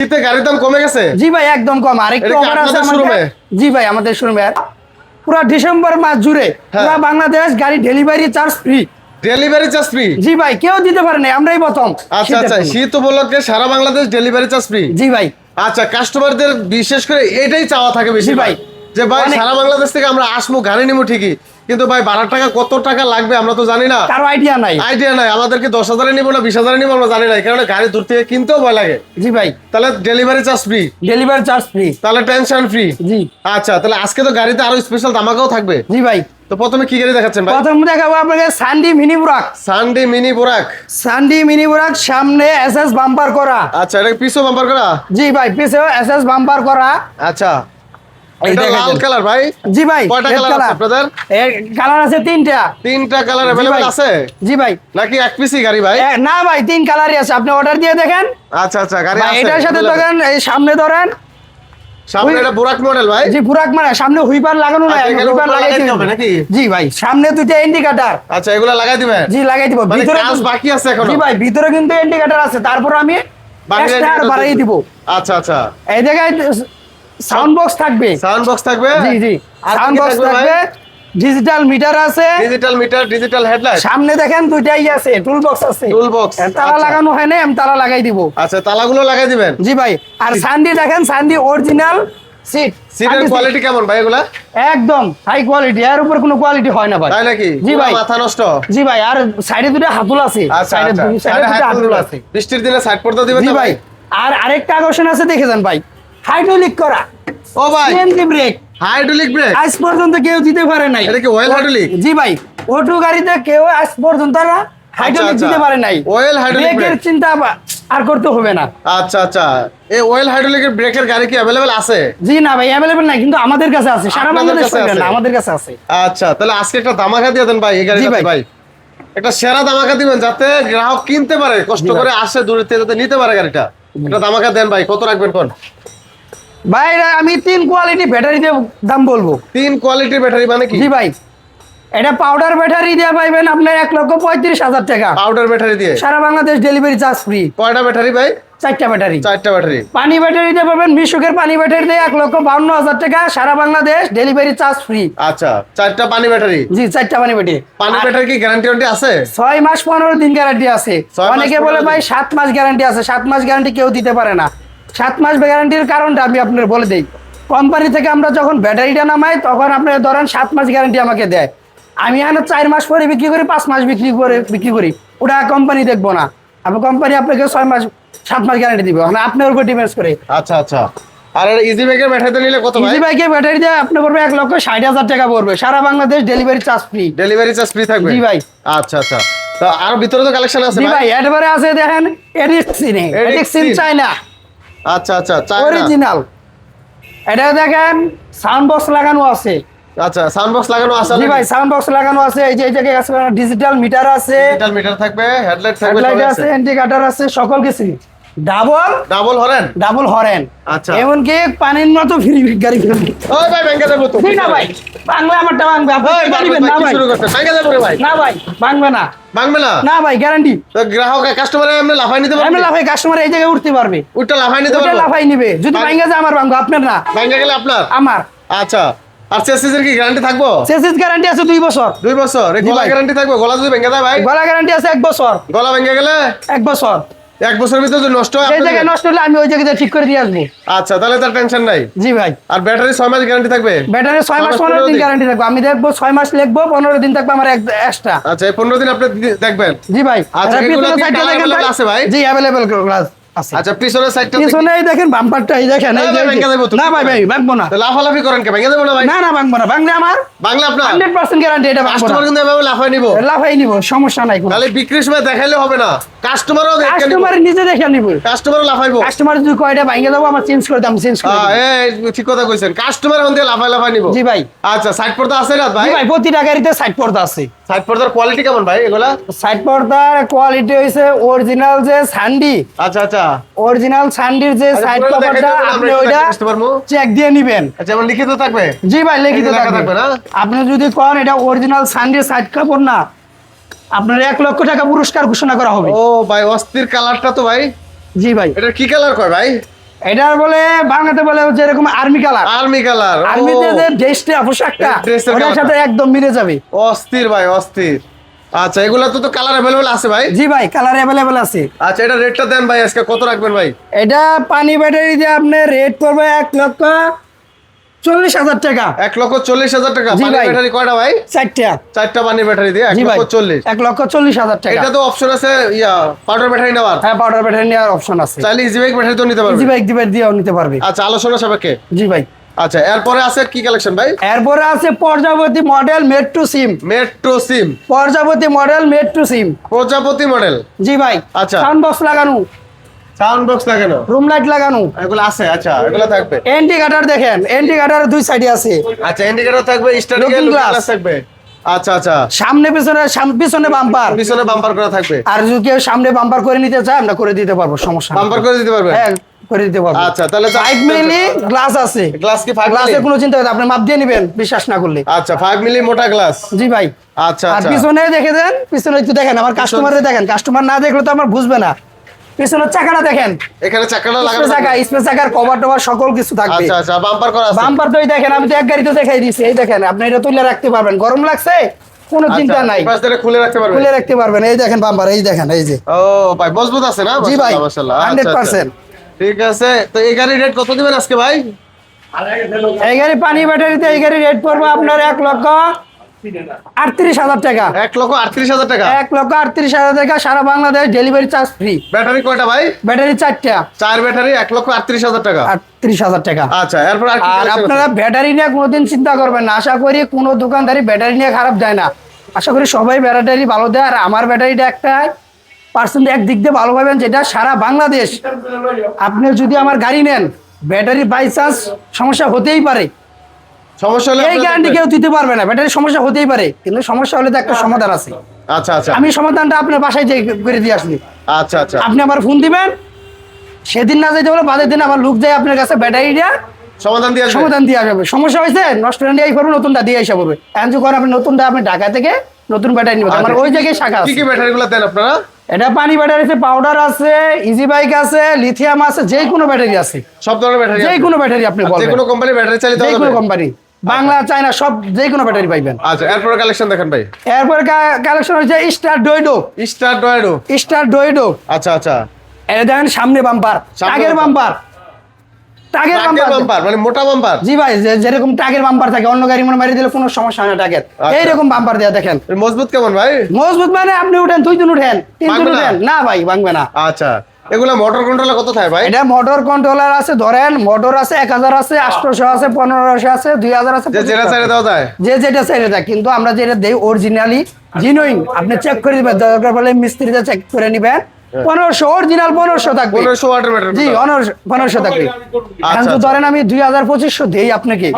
শীতে গাড়ির দাম কমে গেছে? জি ভাই একদম কম। আরেকটু অফার আছে আমাদের? জি ভাই আমাদের শোরুমে। পুরো ডিসেম্বর মাস জুড়ে হ্যাঁ। পুরো বাংলাদেশ গাড়ি delivery charge free delivery charge free জি ভাই কেউ দিতে পারে না আমরাই প্রথম। আচ্ছা আচ্ছা শীত উপলক্ষে সারা বাংলাদেশ ডেলিভারি চার্জ ফ্রি জি ভাই। আচ্ছা কাস্টমারদের বিশেষ করে এটাই চাওয়া থাকে বেশি ভাই। যে ভাই সারা বাংলাদেশ থেকে আমরা আসব গাড়ি নিবো ঠিকই। কিন্তু ভাই বারো টাকা কত টাকা লাগবে আমরা তো জানি না। কারও আইডিয়া নাই। আইডিয়া নাই আমাদেরকে দশ হাজারে নিবো না বিশ হাজারে নিবো আমরা জানি না কারণে গাড়ি দূর থেকে কিনতেও ভয় লাগে। জি ভাই। তাহলে delivery charge free delivery charge free তাহলে টেনশন ফ্রি জি। আচ্ছা তাহলে আজকে তো গাড়িতে আরও স্পেশাল ধামাকাও থাকবে? জি ভাই। তো প্রথমে কি গাড়ি দেখাচ্ছেন ভাই? প্রথম দেখাবো আপনাকে সানডি mini বুরাক Sunday mini বোরাক Sunday mini বুরাক সামনে এসএস বাম্পার করা। আচ্ছা এটা পিছু বাম্পার করা? জি ভাই পিছেও এসএস বাম্পার করা। আচ্ছা। এটা লাল কালার ভাই। জি ভাই কয়টা কালার আছে আপনাদের? কালার আছে তিনটা। তিনটা কালার আছে? জি ভাই। নাকি এক পিসি গাড়ি ভাই? না ভাই তিন কালারই আছে। আপনি অর্ডার দিয়ে দেখেন। আচ্ছা আচ্ছা গাড়ি আছে এটার সাথে available। এই সামনে ধরেন। সামনে এটা বোরাক মডেল ভাই। জি মানে সামনে হুইপার লাগানো নাই আচ্ছা, হুইপার লাগাইতে হবে। নাকি? জি ভাই সামনে দুইটা ইন্ডিকেটর আচ্ছা এগুলা লাগাই দিবেন? জি লাগাই দিব। মানে ভিতরে কাজ বাকি আছে এখনও? জি ভাই ভিতরে কিন্তু ইন্ডিকেটর আছে। তারপর আমি। দিব। আচ্ছা আচ্ছা। এই জায়গায় সাউন্ড বক্স থাকবে। সাউন্ড বক্স থাকবে? জি জি। সাউন্ড বক্স থাকবে ডিজিটাল মিটার আছে। ডিজিটাল মিটার ডিজিটাল হেডলাইট সামনে দেখেন দুইটাই আছে টুল বক্স আছে। টুল বক্স তালা লাগানো হয় না আমি তালা লাগাই দিব। আচ্ছা তালাগুলো লাগাই দিবেন? জি ভাই। আর সানডি দেখেন সানডি অরিজিনাল সিট সিটের কোয়ালিটি কেমন ভাই এগুলা? একদম হাই কোয়ালিটি এর উপর কোনো কোয়ালিটি হয় না ভাই। তাই নাকি? জি ভাই। মাথা নষ্ট। জি ভাই আর সাইডে দুটো হাতুল আছে। আচ্ছা সাইডে আচ্ছা। সাইডে দুটো হাতুল আছে। বৃষ্টির দিনে সাইড পড়তে দিবেন জি ভাই? আর আরেকটা আকর্ষণ আছে দেখে যান ভাই। হাইড্রোলিক করা। ও ভাই। সিএনজি ব্রেক হাইড্রোলিক ব্রেক আজ পর্যন্ত কেউ দিতে পারে নাই। এটা কি অয়েল হাইড্রোলিক জি ভাই ওটু গাড়িতে কেউ আজ পর্যন্ত তারা হাইড্রোলিক আচ্ছা। দিতে পারে নাই। Oil hydraulic ব্রেকের চিন্তা আর করতে হবে না। আচ্ছা আচ্ছা। এই অয়েল হাইড্রোলিকের ব্রেকের গাড়ি কি অ্যাভেলেবেল আছে? জি না ভাই অ্যাভেলেবল নাই কিন্তু আমাদের কাছে আছে। সারা বাংলাদেশ না আমাদের কাছে আছে। আচ্ছা তাহলে আজকে একটা দামাকা দিয়ে দেন ভাই এই গাড়িটাতে ভাই। ভাই। একটা সেরা দামাকা দিবেন যাতে গ্রাহক কিনতে পারে কষ্ট করে আসে দূরে থেকে যাতে নিতে পারে গাড়িটা। একটা দামাকা দেন ভাই কত রাখবেন কোন? ভাই আমি তিন কোয়ালিটি ব্যাটারি দিয়ে দাম বলব। তিন কোয়ালিটির ব্যাটারি মানে কি? জি ভাই এটা পাউডার ব্যাটারি দিয়ে পাইবেন আপনার এক লক্ষ পঁয়ত্রিশ হাজার টাকা। পাউডার ব্যাটারি দিয়ে? সারা বাংলাদেশ ডেলিভারি চার্জ ফ্রি কয়টা ব্যাটারি ভাই? চারটা ব্যাটারি চারটা ব্যাটারি পানি ব্যাটারি দিয়ে পাবেন মিশুকের পানি ব্যাটারি দিয়ে এক লক্ষ বাউন্ন হাজার টাকা সারা বাংলাদেশ ডেলিভারি চার্জ ফ্রি আচ্ছা চারটা পানি ব্যাটারি জি চারটা পানি ব্যাটারি পানি ব্যাটারি কি গ্যারান্টি ওয়ারেন্টি আছে? ছয় মাস পনেরো দিন গ্যারান্টি আছে। অনেকে বলে। ভাই সাত মাস গ্যারান্টি আছে সাত মাস গ্যারান্টি কেউ দিতে পারে না। সাত মাস গ্যারান্টির কারণটা আমি আপনার বলে দিই। কোম্পানি থেকে আমরা যখন ব্যাটারিটা নামাই তখন আপনার ধরেন সাত মাস গ্যারান্টি আমাকে দেয়। আমি এখানে চার মাস পরে বিক্রি করি পাঁচ মাস বিক্রি করে বিক্রি করি। ওটা কোম্পানি দেখব না। আমি কোম্পানি আপনাকে ছয় মাস সাত মাস গ্যারান্টি দিবে। মানে আপনার উপর ডিপেন্ড করে। আচ্ছা আচ্ছা। আর ইজি ব্যাগের ব্যাটারিতে নিলে কত ইজি ব্যাটারি দিয়ে আপনি পড়বে এক লক্ষ ষাট হাজার টাকা পড়বে। সারা Bangladesh delivery charge free delivery charge free থাকবে? জি ভাই। আচ্ছা আচ্ছা। তো আর ভিতরে তো কালেকশন আছে ভাই? এরপরে আছে দেখেন এডিক্সিনে এডিক্সিন Edixin। আচ্ছা আচ্ছা অরিজিনাল এটা দেখেন সাউন্ড বক্স লাগানো আছে। আচ্ছা সাউন্ড বক্স লাগানো আছে জি ভাই সাউন্ড বক্স লাগানো আছে। এই যে এই জায়গায় আছে ডিজিটাল মিটার আছে। ডিজিটাল মিটার থাকবে হেডলাইট থাকবে হেডলাইট আছে ইন্ডিকেটর আছে সকল কিছু double? Double horn? Double horn. আচ্ছা। এমনকি পানির মতো ফ্রি গাড়ি ওই ভাই ব্যাংকে যাব তো। জি না ভাই। বাংলা আমারটা কি জানিবেন? ভাই, না কি ভাই। শুরু করছেন ব্যাংকে যাব ভাই। না ভাই ভাঙবে না। ভাঙবে না? না ভাই গ্যারান্টি তো গ্রাহক কাস্টমার এমনি লাফাই নিতে পারবে? লাফাই কাস্টমার এই জায়গায় উঠতে পারবে। ওইটা লাফাই নিতে ওটা পারবে? লাফাই নিবে। যদি যায় আমার ভাঙবো। আপনার না? ব্যাংকে গেলে আপনার? আমার। আচ্ছা। আর চেসিসের কি গ্যারান্টি থাকব? সেসিস গ্যারান্টি আছে দুই বছর। দুই বছর? গলা গ্যারান্টি থাকবে? গলা যদি ভেঙে যায় ভাই? গলা গ্যারান্টি আছে এক বছর। গলা ভেঙে গেলে? এক বছর। এক বছরের ভিতরে যদি নষ্ট হয় সেই জায়গায় নষ্ট হলে আমি ওই জায়গাতে ঠিক করে দিয়ে আসব। আচ্ছা তাহলে তার টেনশন নাই। জি ভাই। আর ব্যাটারি ছয় মাস গ্যারান্টি থাকবে? ব্যাটারি ছয় মাস মাস পনেরো পনেরো দিন দিন। গ্যারান্টি থাকবে। আমি দেখব ছয় মাস লিখব পনেরো দিন থাকবে আমার এক্সট্রা আচ্ছা এই পনেরো দিন আপনি দেখবেন। জি ভাই। আচ্ছা, এগুলো কি। আছে ভাই? জি अवेलेबल গ্লাস আচ্ছা পিছনের সাইডটা পিছনে এই দেখেন বাম্পারটা এই দেখেন এই না, যে- ভাই, এই ভেঙে যে- যাব তো। না ভাই ভাই ভাঙবো না। লাফালাফি করেন কে? ভেঙে দেবো না ভাই? না না ভাঙবো না। ভাঙলে আমার বাংলা আপনার? হান্ড্রেড পার্সেন্ট গ্যারান্টি এটা ভাঙবো কাস্টমার কিন্তু এভাবে লাফাই নিব। লাফাই নিবো সমস্যা নাই কোনো। তাহলে বিক্রির সময় দেখাইলে হবে না। কাস্টমারও দেখে নিব। কাস্টমার নিজে দেখে নিব। কাস্টমারও লাফাইবো। কাস্টমার যদি কয়টা ভাঙে দেবো আমার চেঞ্জ করে দাম চেঞ্জ করে আহ, ঠিক কথা কইছেন। কাস্টমার হন দিয়ে লাফাই লাফাই নিব। জি ভাই। আচ্ছা সাইড পর্দা আছে না ভাই? জি ভাই প্রতিটা গাড়িতে সাইড পর্দা আছে। সাইড পর্দার কোয়ালিটি কেমন ভাই এগুলা? সাইড পর্দার কোয়ালিটি হইছে অরিজিনাল যে সান্ডি আচ্ছা আচ্ছা অরিজিনাল সান্ডির যে আচ্ছা, সাইড কভারটা আপনি ওইটা। চেক দিয়ে নিবেন। আচ্ছা যেমন লিখিত থাকবে? জি ভাই লিখিত থাকবে। না? আপনি যদি কোন এটা অরিজিনাল সান্ডির সাইড কাপড় না আপনার এক লক্ষ টাকা পুরস্কার ঘোষণা করা হবে। ও ভাই অস্থির কালারটা তো ভাই। জি ভাই। এটা কি কালার কয় ভাই? এটার বলে বাংলাতে বলে যেরকম আর্মি কালার আর্মি কালার আর্মিতে যে ড্রেসটা পোশাকটা ওটার সাথে একদম মিলে যাবে। অস্থির ভাই অস্থির। আচ্ছা এগুলা তো তো কালার অ্যাভেলেবল আছে ভাই? জি ভাই কালার অ্যাভেলেবেল আছে। আচ্ছা এটা রেটটা দেন ভাই আজকে কত রাখবেন ভাই? এটা পানি ব্যাটারি দিয়ে আপনি রেট পড়বে এক লক্ষ চল্লিশ হাজার টাকা। এক লক্ষ চল্লিশ হাজার টাকা। পানি। ব্যাটারি কয়টা ভাই? চারটা। চারটা পানি ব্যাটারি দিয়ে এক জি ভাই। লক্ষ চল্লিশ। এক লক্ষ চল্লিশ হাজার টাকা। এটা তো অপশন আছে ইয়া পাউডার ব্যাটারি নেওয়ার? হ্যাঁ পাউডার ব্যাটারি নেওয়ার অপশন আছে। চাইলে ইজি বাইক ব্যাটারি তো নিতে জি পারবে। ভাই দিবে দিয়েও নিতে পারবে। আচ্ছা আলোচনা সাপেক্ষে। জি ভাই। আচ্ছা এরপরে আছে কি কালেকশন ভাই? এরপরে আছে প্রজাপতি মডেল মেড টু সিম মেট্রো সিম প্রজাপতি মডেল মেড টু সিম প্রজাপতি মডেল জি ভাই। আচ্ছা। সাউন্ড বক্স লাগানো। সাউন্ড বক্স লাগানো। রুম লাইট লাগানো। এগুলো আছে আচ্ছা এগুলো থাকবে। ইন্ডিকেটর দেখেন ইন্ডিকেটর দুই সাইডে আছে। আচ্ছা ইন্ডিকেটর থাকবে স্টার্টিং গ্লাস থাকবে। আচ্ছা আচ্ছা। সামনে পিছনে পিছনে বাম্পার পিছনে বাম্পার করা থাকবে। আর যদি কেউ সামনে বাম্পার করে নিতে চায় আমরা করে দিতে পারব সমস্যা বাম্পার করে দিতে পারবে? হ্যাঁ। করে দিতে পারব। আচ্ছা তাহলে ফাইভ মিলি গ্লাস আছে। গ্লাস কি 5 গ্লাসের কোনো চিন্তা নেই আপনি মাপ দিয়ে নেবেন বিশ্বাস না করলে। আচ্ছা 5 মিলি মোটা গ্লাস জি ভাই। আচ্ছা আর আচ্ছা। পিছনে দেখে দেন পিছনে একটু দেখেন আমার কাস্টমারে দেখেন। কাস্টমার না দেখলে তো আমার বুঝবে না। পিছনের চাকাটা দেখেন। এখানে চাকাটা লাগানো চাকা স্পেস চাকার কভার টভার সকল কিছু থাকবে। আচ্ছা আচ্ছা বাম্পার করা আছে। বাম্পার তো দেখেন আমি তো এক গাড়িতে দেখাই দিয়েছি এই দেখেন আপনি এটা তুলে রাখতে পারবেন। গরম লাগছে? কোনো চিন্তা আচ্ছা, নাই। পাশ দিয়ে খুলে রাখতে পারবে খুলে রাখতে পারবেন। এই দেখেন বাম্পার এই দেখেন এই যে। ও ভাই মজবুত আছে না? জি ভাই, মাশাআল্লাহ, মাশাআল্লাহ। আচ্ছা, 100% আচ্ছা। ঠিক আছে তো এই গাড়ির রেট কত দিবেন আজকে ভাই? এই গাড়ি পানি ব্যাটারিতে এই গাড়ি রেট পড়বে আপনার এক লক্ষ আটত্রিশ হাজার টাকা। এক লক্ষ আটত্রিশ হাজার টাকা? এক লক্ষ আটত্রিশ হাজার টাকা সারা Bangladesh delivery charge free battery কয়টা ভাই? ব্যাটারি চারটা। চার ব্যাটারি এক লক্ষ আটত্রিশ হাজার টাকা। আটত্রিশ হাজার টাকা। আচ্ছা এরপর আর? আপনারা ব্যাটারি নিয়ে কোনোদিন চিন্তা করবেন না। আশা করি কোনো দোকানদারি ব্যাটারি নিয়ে খারাপ দেয় না। আশা করি সবাই ব্যাটারি ভালো দেয় আর আমার ব্যাটারিটা একটা পার্সেন্ট এক দিক দিয়ে ভালো পাবেন যেটা সারা বাংলাদেশ। আপনি যদি আমার গাড়ি নেন ব্যাটারি বাই চান্স সমস্যা হতেই পারে। সমস্যা হলে এই গ্যারান্টি কেউ দিতে পারবে না ব্যাটারি সমস্যা হতেই পারে কিন্তু সমস্যা হলে তো একটা সমাধান আছে। আচ্ছা আচ্ছা। আমি সমাধানটা আপনার বাসায় যে করে দিয়ে আসলি আচ্ছা আচ্ছা। আপনি আমার ফোন দিবেন সেদিন না যেতে বলে বাদের দিন আমার লোক যায় আপনার কাছে ব্যাটারিটা সমাধান দিয়ে সমাধান দিয়ে যাবে সমস্যা হয়েছে নষ্ট দিয়ে আই করব নতুনটা দিয়ে আসা আপনি নতুনটা আপনি ঢাকা থেকে নতুন ব্যাটারি নেবেন। আমার ওই জায়গায় শাখা আচ্ছা। কি কি ব্যাটারি দেন আপনারা? এটা পানি ব্যাটারি আছে পাউডার আছে ইজি বাইক আছে লিথিয়াম আছে যে কোনো ব্যাটারি আছে। সব ধরনের ব্যাটারি যে কোনো ব্যাটারি আপনি যে কোনো কোম্পানি ব্যাটারি চালিত যে কোনো কোম্পানি বাংলা চায়না সব যে কোনো ব্যাটারি পাইবেন। আচ্ছা এরপর কালেকশন দেখেন ভাই। এরপর কালেকশন হচ্ছে স্টার ডোইডো স্টার ডয়ডো স্টার ডোইডো আচ্ছা আচ্ছা। এটা দেখেন সামনে বাম্পার আগের বাম্পার টাগের বাম্পার মানে মোটা বাম্পার জি ভাই যেরকম টাগের বাম্পার থাকে অন্য গাড়ি মনে মারি দিলে কোনো সমস্যা হয় না টাগের আচ্ছা। এইরকম বাম্পার দেয়া দেখেন। মজবুত কেমন ভাই? মজবুত মানে আপনি উঠেন দুই দিন উঠেন তিন দিন উঠেন। না ভাই ভাঙবে না। আচ্ছা এগুলা মোটর কন্ট্রোলার কত থাকে ভাই? এটা মোটর কন্ট্রোলার আছে ধরেন মোটর আছে এক হাজার আছে আটশোশো আছে পনেরোশো আছে দুই হাজার আছে যে যেটা চাইলে যায়। যে যেটা চাইলে দেয় কিন্তু আমরা যেটা দেই অরিজিনালি জিনুইন আপনি চেক করে দিবেন দরকার বলে মিস্ত্রিটা চেক করে নিবেন। পনেরোশো অরিজিনাল পনেরোশো থাকবে। পনেরোশো ওয়াটার ব্যাটারি জি পনেরোশো পনেরোশো থাকবে। এখন তো আচ্ছা। ধরেন আমি দুই হাজার পঁচিশশো দেই আপনাকে।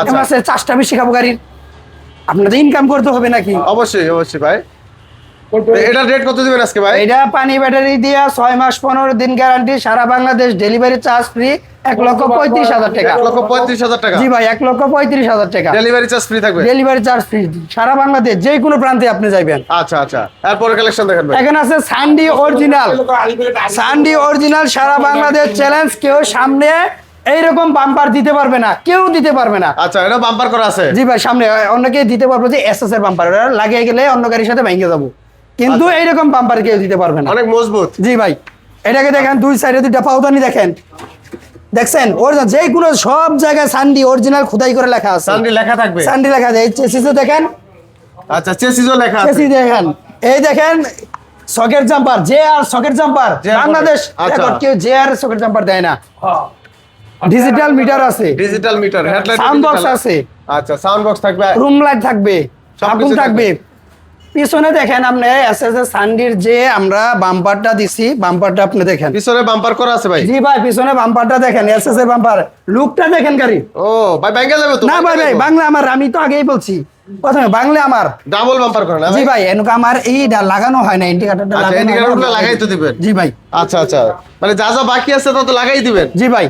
আচ্ছা। মাসে চাষটা বেশি খাব গাড়ির। আপনাদের ইনকাম করতে হবে নাকি? অবশ্যই অবশ্যই ভাই। এটার রেট কত দিবেন আজকে ভাই? এটা পানি ব্যাটারি দিয়ে ছয় মাস পনেরো দিন গ্যারান্টি সারা বাংলাদেশ ডেলিভারি চার্জ ফ্রি এক লক্ষ পঁয়ত্রিশ হাজার টাকা। এক লক্ষ পঁয়ত্রিশ হাজার টাকা। জি ভাই এক লক্ষ পঁয়ত্রিশ হাজার টাকা। ডেলিভারি চার্জ ফ্রি থাকবে? ডেলিভারি চার্জ ফ্রি সারা বাংলাদেশ যে কোনো প্রান্তে আপনি যাবেন আচ্ছা আচ্ছা। এরপরে কালেকশন দেখেন এখানে আছে সানডি অরিজিনাল সানডি অরিজিনাল সারা বাংলাদেশ চ্যালেঞ্জ কেউ সামনে এইরকম বাম্পার দিতে পারবে না কেউ দিতে পারবে না। আচ্ছা এটা বাম্পার করা আছে? জি ভাই সামনে অন্যকে দিতে পারব যে এস এস এর বাম্পার লাগিয়ে গেলে অন্য গাড়ির সাথে ভেঙে যাব। কিন্তু আচ্ছা। এইরকম বাম্পার কেউ দিতে পারবে না। অনেক মজবুত। জি ভাই এটাকে দেখেন দুই সাইডে দুইটা পাউদানি দেখেন। দেখছেন? ওর যে কোনো সব জায়গায় সান্ডি অরিজিনাল খোদাই করে লেখা আছে। সানডি লেখা থাকবে? সান্ডি লেখা আছে। এই চেসিসও দেখেন। আচ্ছা চেসিজও লেখা আছে। চেসি দেখেন। এই দেখেন সকেট জাম্পার যে আর সকেট জাম্পার যে বাংলাদেশ আচ্ছা। রেকর্ড কেউ যে আর সকেট জাম্পার দেয় না। ডিজিটাল মিটার আছে। Digital meter headlight sound box আছে। আচ্ছা সাউন্ড বক্স থাকবে। রুম লাইট থাকবে। সব থাকবে। পিছনে দেখেন আপনি এস এস সান্ডির যে আমরা বাম্পারটা দিছি বাম্পারটা আপনি দেখেন। পিছনে বাম্পার করা আছে ভাই। জি ভাই পিছনে বাম্পারটা দেখেন এস এস এর বাম্পার লুকটা দেখেন গাড়ি। ও ভাই ব্যাংকে যাবে তো। না ভাই ভাই বাংলা আমার আমি তো আগেই বলছি। প্রথমে বাংলা আমার। ডাবল বাম্পার করে না জি ভাই এনুকা আমার এইটা লাগানো হয় না ইন্ডিকেটরটা আচ্ছা, লাগানো লাগাই তো দিবেন। জি ভাই। আচ্ছা আচ্ছা। মানে যা যা বাকি আছে তা তো লাগাই দিবেন। জি ভাই।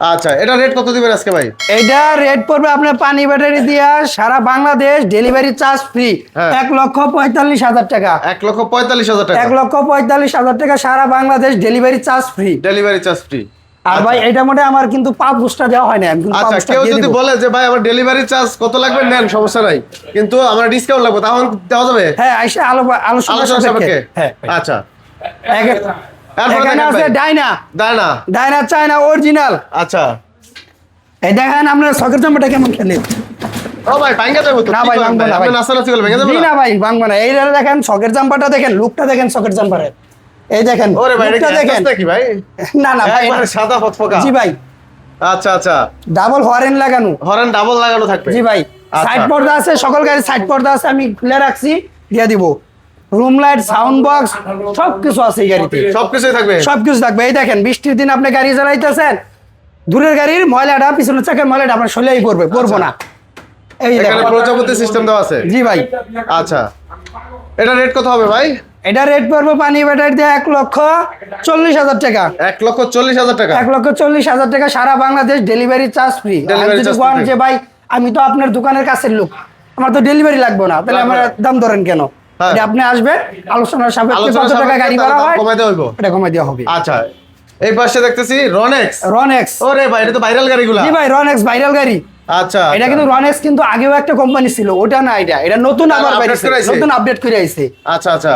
আচ্ছা এটা রেট কত দিবেন আজকে ভাই? এইটা রেট পড়বে আপনার পানি ব্যাটারি দিয়া সারা বাংলাদেশ ডেলিভারি চার্জ ফ্রি। এক লক্ষ পঁয়তাল্লিশ হাজার টাকা। এক লক্ষ পঁয়তাল্লিশ হাজার টাকা। এক লক্ষ পঁয়তাল্লিশ হাজার টাকা সারা Bangladesh delivery charge free delivery charge free আর ভাই এটা মধ্যে আমার কিন্তু পা বুস্টা দেওয়া হয় না আমি কিন্তু আচ্ছা কেউ যদি বলে যে ভাই আমার ডেলিভারি চার্জ কত লাগবে? নেন সমস্যা নাই। কিন্তু আমার ডিসকাউন্ট লাগবে তখন দেওয়া যাবে? হ্যাঁ আইসা আলো আলোচনা আলোচনা হ্যাঁ আচ্ছা। এখানে আছে। ডাইনা। ডাইনা। চায়না অরিজিনাল আচ্ছা। এই দেখেন আপনার কেমন খেলে? ও ভাই ভাঙ্গা যাবে তো। না ভাই, ভাঙবো না ভাই। নাস্তা করলে ভেঙে যাবে না না? ভাই ভাঙবো না। এই দেখেন দেখেন লুকটা দেখেন এই দেখেন ওরে ভাই এটা লুকটা কি দেখেন। ভাই? না না ভাই। সাদা ফটফকা জি ভাই। আচ্ছা আচ্ছা। ডাবল হরেন লাগানো। হরেন ডাবল লাগানো থাকবে। জি ভাই। আচ্ছা। সাইড পর্দা আছে সকল গাড়ির সাইড পর্দা আছে আমি খুলে রাখছি দিয়ে দিব। রুম লাইট সাউন্ড বক্স সব কিছু আছে এই গাড়িতে। সবকিছুই থাকবে। সবকিছু থাকবে। এই দেখেন বৃষ্টির দিন আপনি গাড়ি চালাইতেছেন দূরের গাড়ির ময়লাটা পিছনের চাকার ময়লাটা আপনার পড়বে পড়ব না। এই এখানে প্রজাপতি সিস্টেম দেওয়া আছে। জি ভাই। আচ্ছা। এটা রেট কত হবে ভাই? এটা রেট পড়বে পানি ব্যাটারি দিয়ে এক লক্ষ চল্লিশ হাজার টাকা। এক লক্ষ চল্লিশ হাজার টাকা। এক লক্ষ চল্লিশ হাজার টাকা সারা বাংলাদেশ ডেলিভারি চার্জ ফ্রি। যে ভাই আমি তো আপনার দোকানের কাছের লোক আমার তো ডেলিভারি লাগবে না। তাহলে আমার দাম ধরেন কেন। এটা আপনি আসবেন আলোচনার সাপেক্ষে কত টাকা গাড়ি দাম হয় হইব। এটা কমাই দেওয়া হবে। আচ্ছা এই পাশে দেখতেছি রনেক্স রনেক্স ওরে ভাই এটা তো ভাইরাল গাড়িগুলা। জি ভাই রনেক্স ভাইরাল গাড়ি। আচ্ছা এটা আচ্ছা। কিন্তু রনেক্স কিন্তু আগেও একটা কোম্পানি ছিল ওটা না এটা। এটা নতুন আবার। নতুন আপডেট করে আইছে। আচ্ছা আচ্ছা।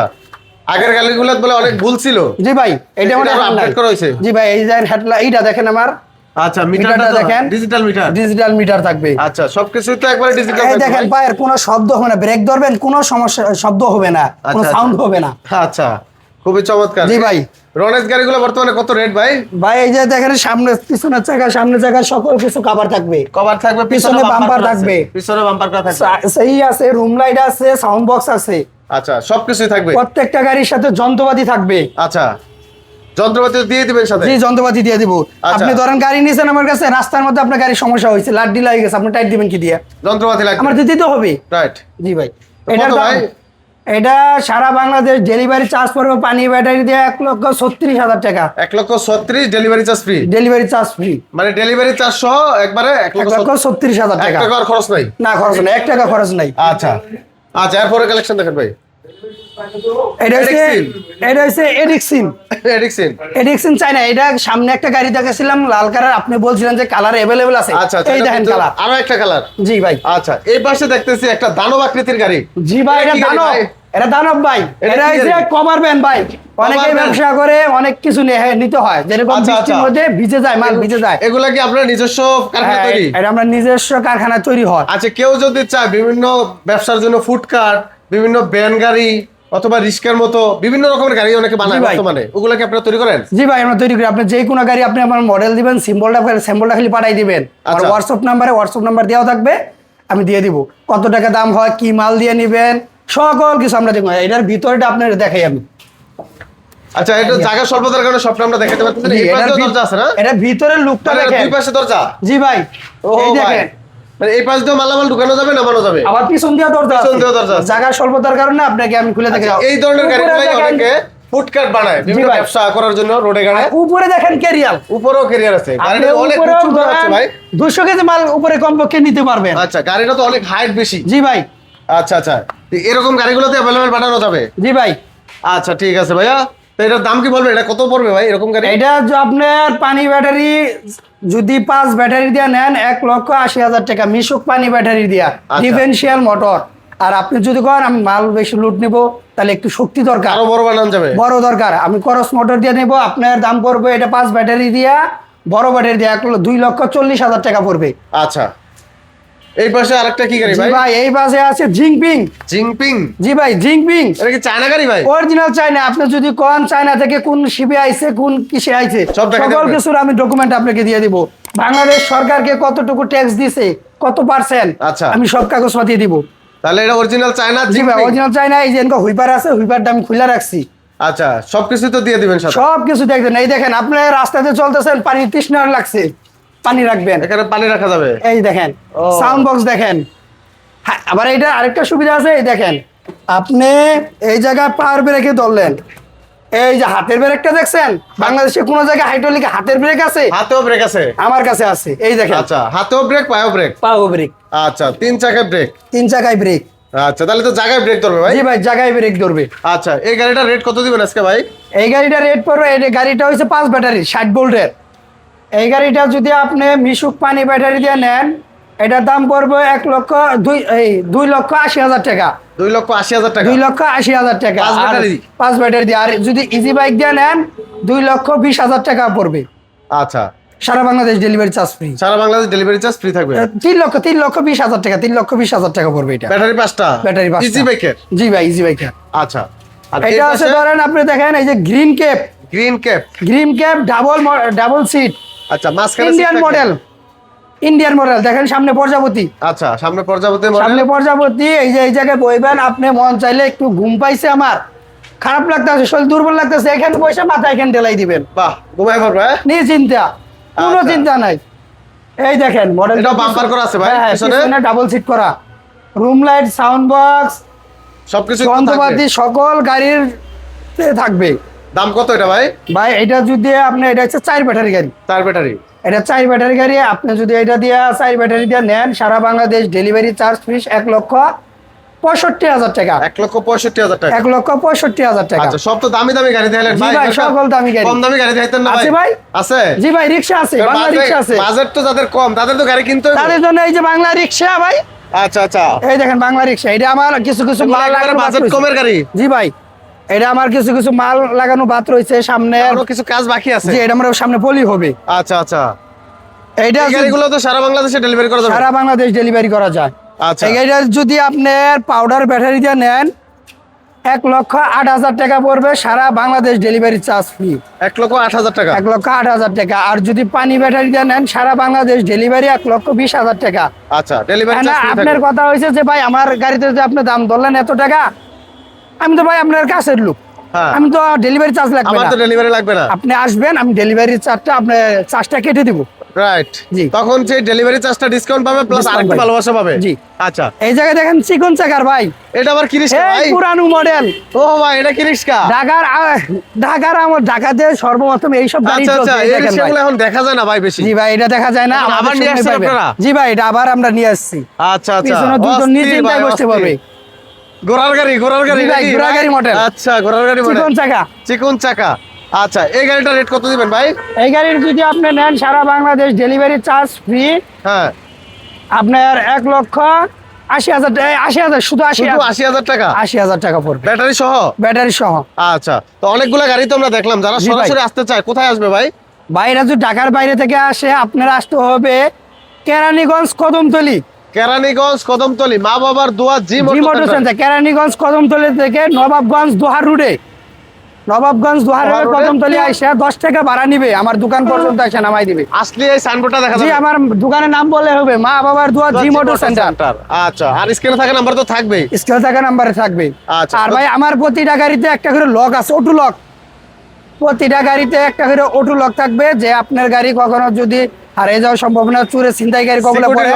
আগের গাড়িগুলো বলে অনেক ভুল ছিল। জি ভাই এটা এটা মনে হয় update করা হয়েছে? জি ভাই এই যে হেডলাইট এইটা দেখেন আমার। আচ্ছা মিটারটা দেখেন। Digital meter. ডিজিটাল মিটার থাকবে। আচ্ছা সবকিছু তো একবারে ডিজিটাল এই দেখেন পায়ের কোনো শব্দ হবে না। ব্রেক ধরবেন কোনো সমস্যা শব্দ হবে না। কোনো আচ্ছা, সাউন্ড আচ্ছা। হবে না। আচ্ছা খুবই চমৎকার। জি ভাই। রনেক্স গাড়িগুলো বর্তমানে কত রেট ভাই? ভাই এই যে দেখেন সামনে পিছনের চাকা সামনের চাকা সকল কিছু কাভার থাকবে। কভার থাকবে পিছনে বাম্পার থাকবে। পিছনে বাম্পার করা থাকবে। সেই আছে রুম লাইট আছে সাউন্ড বক্স আছে। আচ্ছা সবকিছুই থাকবে। প্রত্যেকটা গাড়ির সাথে যন্ত্রপাতি থাকবে। আচ্ছা। যন্ত্রপাতি দিয়ে দিবেন সাথে। জি যন্ত্রপাতি দিয়ে দিব। আচ্ছা। আপনি ধরেন গাড়ি নিয়েছেন আমার কাছে রাস্তার মধ্যে আপনার গাড়ির সমস্যা হয়েছে লাড্ডি লাগে গেছে আপনি টাইট দিবেন কি দিয়ে? যন্ত্রপাতি লাগবে। আমার দিতে তো হবে। রাইট জি ভাই। ভাই? এটা সারা বাংলাদেশ ডেলিভারি চার্জ পড়বে পানি ব্যাটারি দিয়ে এক লক্ষ ছত্রিশ হাজার টাকা। এক লক্ষ ছত্রিশ delivery charge free delivery charge free মানে ডেলিভারি চার্জ সহ একবারে এক লক্ষ ছত্রিশ হাজার টাকা। টাকা খরচ নাই? না খরচ নাই এক টাকা খরচ নাই। আচ্ছা। আচ্ছা এরপরে কালেকশন দেখেন ভাই। এটা হচ্ছে এটা হচ্ছে এডিক্সিন এডিকসিন এডিক্সিন চাই না এটা সামনে একটা গাড়ি দেখেছিলাম লাল কালার। আপনি বলছিলেন যে কালার অ্যাভেলেবেল আছে। আচ্ছা আচ্ছা এই দেখেন কালার। আরও একটা কালার। জি ভাই। আচ্ছা এই পাশে দেখতেছি একটা দানব আকৃতির গাড়ি। জি ভাই এটা দানব। এটা দানব ভাই। এটা এটা হচ্ছে কভার ভ্যান ভাই। অনেকে ব্যবসা করে অনেক কিছু নে- নিতে হয়। যেরকম আচ্ছা, বৃষ্টির আচ্ছা। মধ্যে ভিজে যায় মাল ভিজে যায়। এগুলা কি আপনার নিজস্ব কারখানা হ্যাঁ, তৈরি? এটা আমরা নিজস্ব কারখানা তৈরি হয়। আচ্ছা কেউ যদি চায় বিভিন্ন ব্যবসার জন্য ফুডকার্ট বিভিন্ন ভ্যান গাড়ি অথবা রিস্কার মতো বিভিন্ন রকমের গাড়ি অনেকে বানায় বর্তমানে। ওগুলা কি আপনারা তৈরি করেন? জি ভাই আমরা তৈরি করি। আপনি যে কোনো গাড়ি আপনি আমার মডেল দিবেন সিম্বলটা খালি পাঠাই দিবেন। আর আচ্ছা। হোয়াটসঅ্যাপ নাম্বারে হোয়াটসঅ্যাপ নাম্বার দেওয়া থাকবে আমি দিয়ে দিব। কত টাকা দাম হয় কি মাল দিয়ে নিবেন সকল কিছু আমরা দেখব। এটার ভিতরটা আপনার দেখাই আমি। আচ্ছা এটা জায়গা স্বল্পতার কারণে সবটা আমরা দেখাতে পারতেছি না। এই পাশে দরজা আছে না? এটার ভিতরের লুকটা মানে দেখেন। দুই পাশে দরজা? জি ভাই ও এই ভাই। দেখেন। মানে এই পাশ দিয়ে মালামাল ঢুকানো যাবে নামানো যাবে? আবার পিছন দিয়ে দরজা পিছন। দিয়েও দরজা। জায়গা স্বল্পতার কারণে আপনাকে আমি খুলে দেখে আচ্ছা, এই ধরনের গাড়ি উপরে অনেকে ফুডকার্ট বানায় বিভিন্ন ব্যবসা করার জন্য রোডে গাড়ে উপরে দেখেন ক্যারিয়াল উপরেও ক্যারিয়ার আছে। গাড়িটা অনেক উঁচু আছে ভাই। দুশো কেজি মাল উপরে কমপক্ষে নিতে পারবেন। আচ্ছা গাড়িটা তো অনেক হাইট বেশি। জি ভাই। আচ্ছা আচ্ছা। এরকম গাড়িগুলোতে অ্যাভেলেবেল বানানো যাবে? জি ভাই। আচ্ছা ঠিক আছে ভাইয়া। তো এটার দাম কি বলবে? এটা কত পড়বে ভাই এরকম গাড়ি? এটা যে আপনার পানি ব্যাটারি যদি পাঁচ ব্যাটারি দিয়ে নেন এক লক্ষ আশি হাজার টাকা। মিশুক পানি ব্যাটারি দিয়া। আচ্ছা। Differential motor. আর আপনি যদি করেন আমি মাল বেশি লুট নিব তাহলে একটু শক্তি দরকার। আরও বড় বানানো যাবে। বড় দরকার। আমি করস মোটর দিয়ে নেব আপনার দাম পড়বে এটা পাঁচ ব্যাটারি দিয়া বড় ব্যাটারি দিয়া এক দুই লক্ষ চল্লিশ হাজার টাকা পড়বে। আচ্ছা। এই পাশে আরেকটা কি গাড়ি ভাই? ভাই এই পাশে আছে জিংপিং। জিংপিং? জি ভাই জিংপিং। এটা কি চায়না গাড়ি ভাই? অরিজিনাল চাইনা আপনি যদি কোন চায়না থেকে কোন শিপে আইছে কোন কিসে আইছে সব সকল কিছুর আমি ডকুমেন্ট আপনাকে দিয়ে দিব। বাংলাদেশ সরকারকে কতটুকু ট্যাক্স দিছে কত পার্সেন্ট আচ্ছা। আমি সব কাগজ পাঠিয়ে দিব। তাহলে এটা অরিজিনাল চায়না জি ভাই অরিজিনাল চাইনা এই যে হুইপার আছে হুইপারটা আমি খুলে রাখছি। আচ্ছা সবকিছু তো দিয়ে দিবেন সাথে। সব কিছু দেখবেন এই দেখেন আপনি রাস্তাতে চলতেছেন পানি তৃষ্ণা লাগছে। পানি রাখবেন। এখানে পানি রাখা যাবে। এই দেখেন সাউন্ড বক্স দেখেন। হ্যাঁ আবার এটা আরেকটা সুবিধা আছে এই দেখেন। আপনি এই জায়গায় পাওয়ার ব্রেকে ধরলেন। এই যে হাতের ব্রেকটা দেখছেন? বাংলাদেশে কোনো জায়গায় হাইড্রোলিক হাতের ব্রেক আছে? হাতেও ব্রেক আছে। আমার কাছে আছে। এই দেখেন। আচ্ছা হাতেও ব্রেক পায়েও ব্রেক পাও ব্রেক আচ্ছা তিন চাকায় ব্রেক তিন চাকায় ব্রেক আচ্ছা তাহলে তো জায়গায় ব্রেক ধরবে ভাই? জি ভাই জায়গায় ব্রেক ধরবে। আচ্ছা এই গাড়িটার রেট কত দিবেন আজকে ভাই? এই গাড়িটা রেট পড়বে এই গাড়িটা হচ্ছে পাঁচ ব্যাটারি ষাট ভোল্টের এই গাড়িটা যদি আপনি মিশুক পানি ব্যাটারি দিয়ে নেন এটার দাম পড়বে এক লক্ষ দুই এই দুই লক্ষ আশি হাজার টাকা। দুই লক্ষ আশি হাজার টাকা। দুই লক্ষ আশি হাজার টাকা। পাঁচ ব্যাটারি? দিয়ে। আর যদি ইজি বাইক দিয়ে নেন দুই লক্ষ বিশ হাজার টাকা পড়বে। আচ্ছা। সারা বাংলাদেশ ডেলিভারি চার্জ ফ্রি সারা বাংলাদেশ ডেলিভারি চার্জ ফ্রি থাকবে? তিন লক্ষ তিন লক্ষ বিশ হাজার টাকা তিন লক্ষ বিশ হাজার টাকা পড়বে এটা। ব্যাটারি পাঁচটা? ব্যাটারি পাঁচটা। ইজি বাইকের জি ভাই ইজি বাইকার আচ্ছা। এটা আছে ধরেন আপনি দেখেন এই যে green cap green cap green cap double double seat আচ্ছা মাঝখানে ইন্ডিয়ান মডেল ইন্ডিয়ান মডেল দেখেন সামনে প্রজাপতি। আচ্ছা সামনে প্রজাপতি সামনে প্রজাপতি এই যে এই জায়গায় বইবেন আপনি মন চাইলে একটু ঘুম পাইছে আমার। খারাপ লাগতেছে শরীর দুর্বল লাগতেছে এখানে বসে মাথা এখানে ঢেলাই দিবেন। বাহ ঘুমাই পড়বে হ্যাঁ? নিয়ে চিন্তা কোনো আচ্ছা। চিন্তা নাই। এই দেখেন মডেল এটাও bumper করা আছে ভাই, পিছনে? ডাবল সিট করা। রুম লাইট সাউন্ড বক্স সবকিছু যন্ত্রপাতি সকল গাড়ির তে থাকবে। দাম কত এটা ভাই? ভাই এটা যদি আপনি এটা হচ্ছে চার ব্যাটারি গাড়ি। চার ব্যাটারি। এটা চার ব্যাটারি গাড়ি আপনি যদি এটা দিয়ে চার ব্যাটারি দিয়ে নেন সারা বাংলাদেশ ডেলিভারি চার্জ ফিস এক লক্ষ পঁয়ষট্টি হাজার টাকা। এক লক্ষ পঁয়ষট্টি হাজার টাকা। এক লক্ষ পঁয়ষট্টি হাজার টাকা। আচ্ছা সব তো দামি দামি গাড়ি দিলেন জি ভাই ভাই, সকল দামি গাড়ি। কম দামি গাড়ি দিতেন না আছে ভাই? আছে? জি ভাই রিক্সা আছে বাংলা রিক্সা আছে। বাজেট তো যাদের কম তাদের তো গাড়ি কিনতে তাদের জন্য এই যে বাংলা রিক্সা ভাই। আচ্ছা আচ্ছা। এই দেখেন বাংলা রিক্সা এটা আমার কিছু কিছু বাজেট কমের গাড়ি। জি ভাই। এটা আমার কিছু কিছু মাল লাগানো বাদ রয়েছে সামনে আরও কিছু কাজ বাকি আছে? জি এটা আমার সামনে পলি হবে। আচ্ছা আচ্ছা। এইটা গাড়িগুলো তো সারা বাংলাদেশে ডেলিভারি করা যাবে? সারা বাংলাদেশ ডেলিভারি করা যায়। আচ্ছা। এই গাড়িটা যদি আপনার পাউডার ব্যাটারি দিয়ে নেন এক লক্ষ আট হাজার টাকা পড়বে সারা বাংলাদেশ ডেলিভারি চার্জ ফ্রি এক লক্ষ আট হাজার টাকা? এক লক্ষ আট হাজার টাকা। আর যদি পানি ব্যাটারি দিয়ে নেন সারা বাংলাদেশ ডেলিভারি এক লক্ষ বিশ হাজার টাকা। আচ্ছা ডেলিভারি আপনার কথা হয়েছে যে ভাই আমার গাড়িতে যে আপনি দাম ধরলেন এত টাকা আমি তো ভাই আপনার কাছের লোক। হ্যাঁ। আমি তো ডেলিভারি চার্জ লাগবে আমার তো ডেলিভারি লাগবে না। আপনি আসবেন আমি ডেলিভারি চার্জটা আপনার চার্জটা কেটে দিব। রাইট জি। তখন যে ডেলিভারি চার্জটা ডিসকাউন্ট পাবে প্লাস আরেকটু ভালোবাসা পাবে। জি। আচ্ছা। এই জায়গায় দেখেন চিকন চাকার ভাই। এটা আবার কি এই ভাই? পুরানো মডেল ও ভাই এটা কি রিক্সা? ঢাকার ঢাকার আমার ঢাকাতে সর্বপ্রথম এইসব গাড়ি আচ্ছা আচ্ছা এই এই। রিক্সাগুলো এখন দেখা যায় না ভাই বেশি? জি ভাই এটা দেখা যায় না আবার নিয়ে আসছেন আপনারা? জি ভাই এটা আবার আমরা নিয়ে আসছি। আচ্ছা আচ্ছা। পিছনে দুজন নিশ্চিন্তায় ভাই, বসতে পারবে। ঘোড়ার গাড়ি ঘোড়ার গাড়ি ভাই, ঘোড়ার গাড়ি model। আচ্ছা ঘোড়ার গাড়ি মডেল চিকন চাকা। চিকুন চাকা। আচ্ছা এই গাড়িটা রেট কত দিবেন ভাই? এই গাড়ির যদি আপনি নেন সারা বাংলাদেশ ডেলিভারি চার্জ ফ্রি হ্যাঁ। আপনার এক লক্ষ আশি হাজার আশি হাজার শুধু আশি আশি হাজার টাকা? আশি হাজার টাকা পড়বে। ব্যাটারি সহ? ব্যাটারি সহ। আচ্ছা তো অনেকগুলো গাড়ি তো আমরা দেখলাম যারা সরাসরি আসতে চায় কোথায় আসবে ভাই? বাইরে যদি ঢাকার বাইরে থেকে আসে আপনার আসতে হবে কেরানীগঞ্জ কদমতলি। কেরানীগঞ্জ কদমতলি মা বাবার দোয়া জি মোটর সেন্টার। কেরানীগঞ্জ কদমতলি থেকে নবাবগঞ্জ দোহার রোডে নবাবগঞ্জ? কদমতলি আইসা দশ টাকা ভাড়া নিবে আমার দোকান পর্যন্ত এসে নামাই দিবে। আসলে এই সাইনবোর্ডটা দেখা জি আমার দোকানের নাম বললে হবে মা বাবার দোয়া জি মোটর সেন্টার। আচ্ছা আর স্ক্রিনে থাকা নাম্বার তো থাকবেই। স্কেল থাকা নাম্বারে থাকবে। আচ্ছা, আর ভাই আমার প্রতিটা গাড়িতে একটা করে লক আছে অটো লক। প্রতিটা গাড়িতে একটা করে অটো লক থাকবে যে আপনার গাড়ি কখনো যদি হারিয়ে যাওয়ার সম্ভাবনা চুরে ছিনতাই গাড়ি কখনো পড়ে।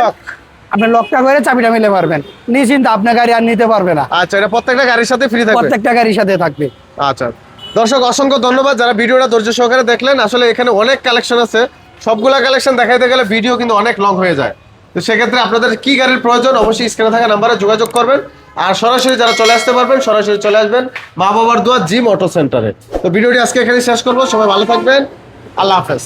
আপনি লকটা করে চাবিটা মিলে পারবেন নিশ্চিন্ত আপনার গাড়ি আর নিতে পারবে না। আচ্ছা এটা প্রত্যেকটা গাড়ির সাথে ফ্রি থাকবে? প্রত্যেকটা গাড়ির সাথে থাকবে। আচ্ছা। দর্শক অসংখ্য ধন্যবাদ যারা ভিডিওটা ধৈর্য সহকারে দেখলেন। আসলে এখানে অনেক কালেকশন আছে। সবগুলা কালেকশন দেখাইতে গেলে ভিডিও কিন্তু অনেক লং হয়ে যায়। তো সেক্ষেত্রে আপনাদের কি গাড়ির প্রয়োজন অবশ্যই স্ক্রিনে থাকা নাম্বারে যোগাযোগ করবেন। আর সরাসরি যারা চলে আসতে পারবেন সরাসরি চলে আসবেন মা বাবার দোয়া জিম অটো সেন্টারে তো ভিডিওটি আজকে এখানে শেষ করব। সবাই ভালো থাকবেন। আল্লাহ হাফেজ।